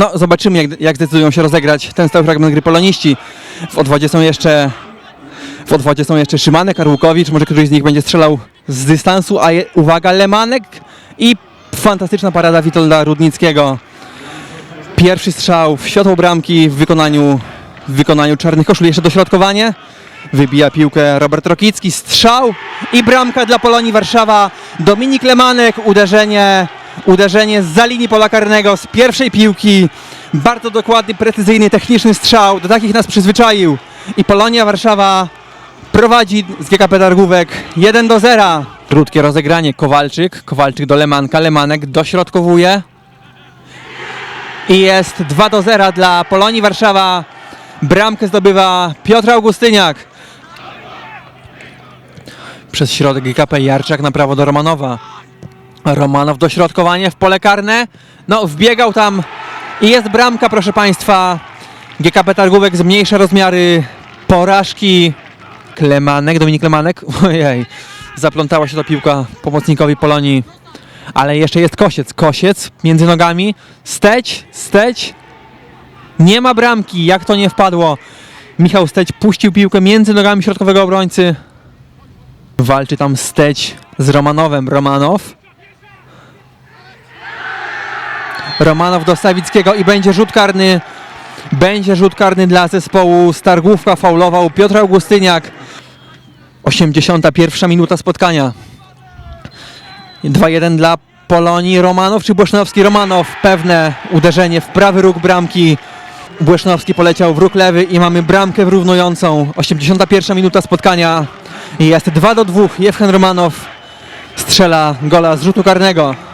No, zobaczymy, jak, jak zdecydują się rozegrać ten stały fragment gry poloniści. W odwodzie są jeszcze w odwodzie są jeszcze Szymanek, Arłukowicz, może któryś z nich będzie strzelał z dystansu, a je, uwaga, Lemanek i fantastyczna parada Witolda Rudnickiego. Pierwszy strzał w światło bramki w wykonaniu, w wykonaniu czarnych koszul. Jeszcze dośrodkowanie. Wybija piłkę Robert Rokicki. Strzał i bramka dla Polonii Warszawa. Dominik Lemanek. Uderzenie, uderzenie z linii pola karnego z pierwszej piłki. Bardzo dokładny, precyzyjny, techniczny strzał. Do takich nas przyzwyczaił. I Polonia Warszawa prowadzi z GKP Targówek 1 do 0. Krótkie rozegranie. Kowalczyk. Kowalczyk do Lemanka. Lemanek dośrodkowuje. I jest 2 do 0 dla Polonii Warszawa. Bramkę zdobywa Piotr Augustyniak. Przez środek GKP Jarczak na prawo do Romanowa. Romanow dośrodkowanie w pole karne. No, wbiegał tam i jest bramka, proszę Państwa. GKP Targówek zmniejsza rozmiary porażki. Klemanek, Dominik Klemanek. Ojej, zaplątała się ta piłka pomocnikowi Polonii. Ale jeszcze jest Kosiec. Kosiec między nogami. Steć, Steć. Nie ma bramki. Jak to nie wpadło? Michał Steć puścił piłkę między nogami środkowego obrońcy. Walczy tam Steć z Romanowem. Romanow. Romanow do Sawickiego i będzie rzut karny. Będzie rzut karny dla zespołu Stargłówka. Faulował Piotr Augustyniak. 81 minuta spotkania. 2-1 dla Polonii. Romanow czy Błesznowski? Romanow. Pewne uderzenie w prawy róg bramki. Błesznowski poleciał w róg lewy i mamy bramkę wyrównującą. 81 minuta spotkania. Jest 2 do 2. Jewchen Romanow strzela gola z rzutu karnego.